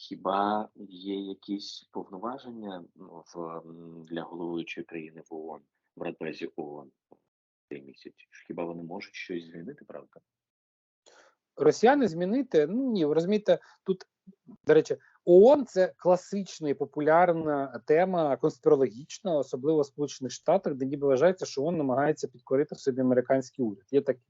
Хіба є якісь повноваження ну, в, для головуючої країни в ООН, в Радбезі ООН цей місяць? Хіба вони можуть щось змінити, правда? Росіяни змінити? Ну ні, розумієте, тут до речі, ООН це класична і популярна тема конспірологічна, особливо в Сполучених Штатах, де ніби вважається, що ООН намагається підкорити собі американський уряд. Є таке.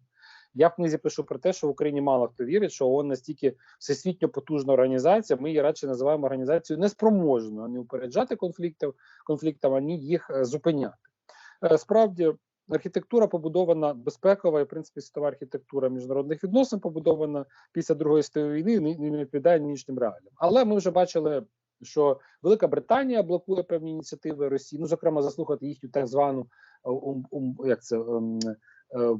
Я в книзі пишу про те, що в Україні мало хто вірить, що ООН настільки всесвітньо потужна організація. Ми її радше називаємо організацією неспроможною ані упереджати конфліктів конфліктам, ані їх е, зупиняти. Е, Справді, архітектура побудована безпекова і в принципі світова архітектура міжнародних відносин побудована після другої світової війни не, не відповідає нинішнім реаліям. Але ми вже бачили, що Велика Британія блокує певні ініціативи Росії, ну зокрема, заслухати їхню так звану е, як це ем,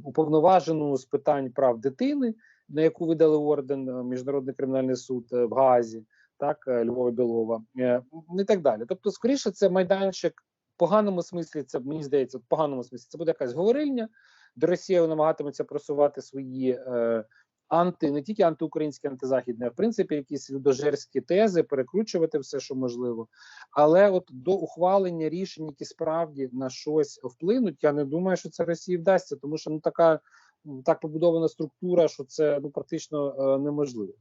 уповноважену з питань прав дитини, на яку видали орден е, Міжнародний кримінальний суд е, в Гаазі, так е, Львова Білова, е, і так далі. Тобто, скоріше, це майданчик в поганому смислі. Це мені здається, в поганому смислі це буде якась говорильня, де Росія намагатиметься просувати свої е, анти не тільки антиукраїнське, антизахідне, а в принципі якісь людожерські тези, перекручувати все, що можливо. Але от до ухвалення рішень, які справді на щось вплинуть, я не думаю, що це Росії вдасться, тому що ну така так побудована структура, що це ну практично е, неможливо.